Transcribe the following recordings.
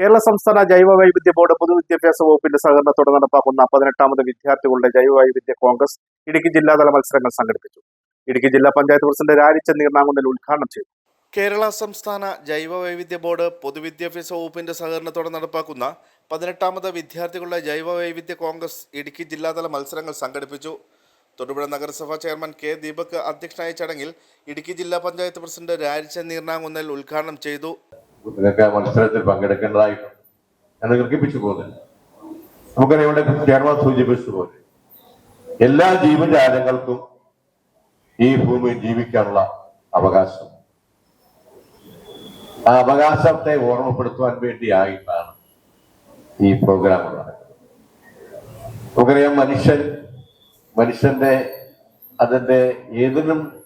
കേരള സംസ്ഥാന ജൈവ വൈവിധ്യ ബോർഡ് പൊതുവിദ്യാഭ്യാസ വകുപ്പിന്റെ സഹകരണത്തോടെ നടപ്പാക്കുന്ന പതിനെട്ടാമത് വിദ്യാർത്ഥികളുടെ ജൈവ വൈവിധ്യ കോൺഗ്രസ് ഇടുക്കി ജില്ലാതല മത്സരങ്ങൾ സംഘടിപ്പിച്ചു. ഇടുക്കി ജില്ലാ പഞ്ചായത്ത് പ്രസിഡന്റ് രാജിച്ച നീർണാങ്കുന്നിൽ ഉദ്ഘാടനം ചെയ്തു. കേരള സംസ്ഥാന ജൈവ വൈവിധ്യ ബോർഡ് പൊതുവിദ്യാഭ്യാസ വകുപ്പിന്റെ സഹകരണത്തോടെ നടപ്പാക്കുന്ന പതിനെട്ടാമത് വിദ്യാർത്ഥികളുടെ ജൈവ വൈവിധ്യ കോൺഗ്രസ് ഇടുക്കി ജില്ലാതല മത്സരങ്ങൾ സംഘടിപ്പിച്ചു. തൊടുപുഴ നഗരസഭാ ചെയർമാൻ കെ ദീപക് അധ്യക്ഷനായ ചടങ്ങിൽ ഇടുക്കി ജില്ലാ പഞ്ചായത്ത് പ്രസിഡന്റ് രാജിച്ച നീർണാങ്കുന്നൽ ഉദ്ഘാടനം ചെയ്തു. നിങ്ങൾക്ക് മത്സരത്തിൽ പങ്കെടുക്കേണ്ടതായിട്ടുണ്ട്. എന്ന് കൽപ്പിച്ചു പോകുന്നില്ല. നമുക്കറിയാം ഇവിടെ ചെയർമാൻ സൂചിപ്പിച്ചതുപോലെ എല്ലാ ജീവജാലങ്ങൾക്കും ഈ ഭൂമിയിൽ ജീവിക്കാനുള്ള അവകാശം. ആ അവകാശത്തെ ഓർമ്മപ്പെടുത്തുവാൻ വേണ്ടിയായിട്ടാണ് ഈ പ്രോഗ്രാം നടക്കുന്നത്. നമുക്കറിയാം മനുഷ്യൻ മനുഷ്യന്റെ അതിന്റെ ഏതിനും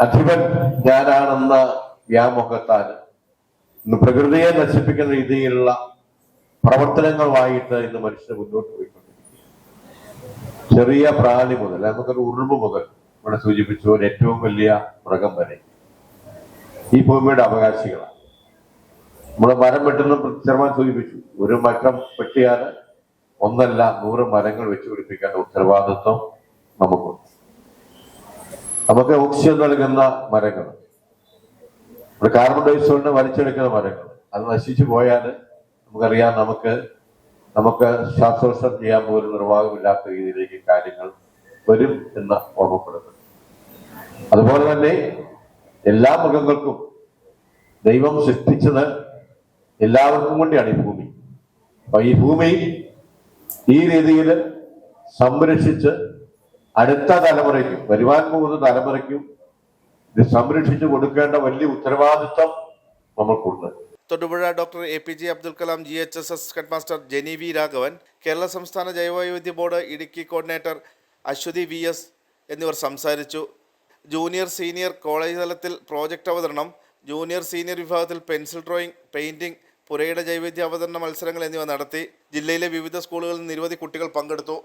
അധിപൻ ഞാനാണെന്ന വ്യാമോഹത്താൽ ഇന്ന് പ്രകൃതിയെ നശിപ്പിക്കുന്ന രീതിയിലുള്ള പ്രവർത്തനങ്ങളുമായിട്ട് ഇന്ന് മനുഷ്യർ മുന്നോട്ട് പോയിക്കൊണ്ടിരിക്കുക ചെറിയ പ്രാണി മുതൽ നമുക്കൊരു ഉറുമ്പ് മുതൽ ഇവിടെ സൂചിപ്പിച്ച പോലെ ഏറ്റവും വലിയ മൃഗം വരെ ഈ ഭൂമിയുടെ അവകാശികളാണ്. നമ്മൾ മരം വെട്ടുന്ന ചെറുമാൻ സൂചിപ്പിച്ചു ഒരു മരം വെട്ടിയാൽ ഒന്നല്ല നൂറ് മരങ്ങൾ വെച്ച് പിടിപ്പിക്കേണ്ട ഉത്തരവാദിത്വം നമുക്കുണ്ട്. നമുക്ക് ഓക്സിജൻ നൽകുന്ന മരങ്ങൾ ഇവിടെ കാർബൺ ഡയോക്സൈഡിനെ വലിച്ചെടുക്കുന്ന മരങ്ങൾ. അത് നശിച്ചു പോയാൽ നമുക്കറിയാം നമുക്ക് നമുക്ക് ശ്വാസോത്സവം ചെയ്യാൻ പോലും നിർവാഹമില്ലാത്ത രീതിയിലേക്ക് കാര്യങ്ങൾ വരും എന്ന് ഓർമ്മപ്പെടുന്നു. അതുപോലെ തന്നെ എല്ലാ മൃഗങ്ങൾക്കും ദൈവം സൃഷ്ടിച്ചത് എല്ലാവർക്കും കൂടിയാണ് ഈ ഭൂമി. അപ്പൊ ഈ ഭൂമി ഈ രീതിയിൽ സംരക്ഷിച്ച് അടുത്ത തലമുറയ്ക്കും വരുവാൻ പോകുന്ന തലമുറയ്ക്കും ഇത് സംരക്ഷിച്ചു കൊടുക്കേണ്ട വലിയ ഉത്തരവാദിത്വം നമുക്കുണ്ട് Thodupuzha doctor A P J Abdul Kalam G H S S head master Jeni V Raghavan Kerala സംസ്ഥാന ജൈവവൈവിധ്യ board Idukki coordinator Aswathy V S എന്നിവർ സംസാരിച്ചു. ജൂനിയർ സീനിയർ കോളേജ് തലത്തിൽ പ്രോജക്റ്റ് അവതരണം ജൂനിയർ സീനിയർ വിഭാഗത്തിൽ പെൻസിൽ ഡ്രോയിങ് പെയിന്റിംഗ് പുരയുടെ ജൈവിധ്യ അവതരണ മത്സരങ്ങൾ എന്നിവ നടത്തി. ജില്ലയിലെ വിവിധ സ്കൂളുകളിൽ നിരവധി കുട്ടികൾ പങ്കെടുത്തു.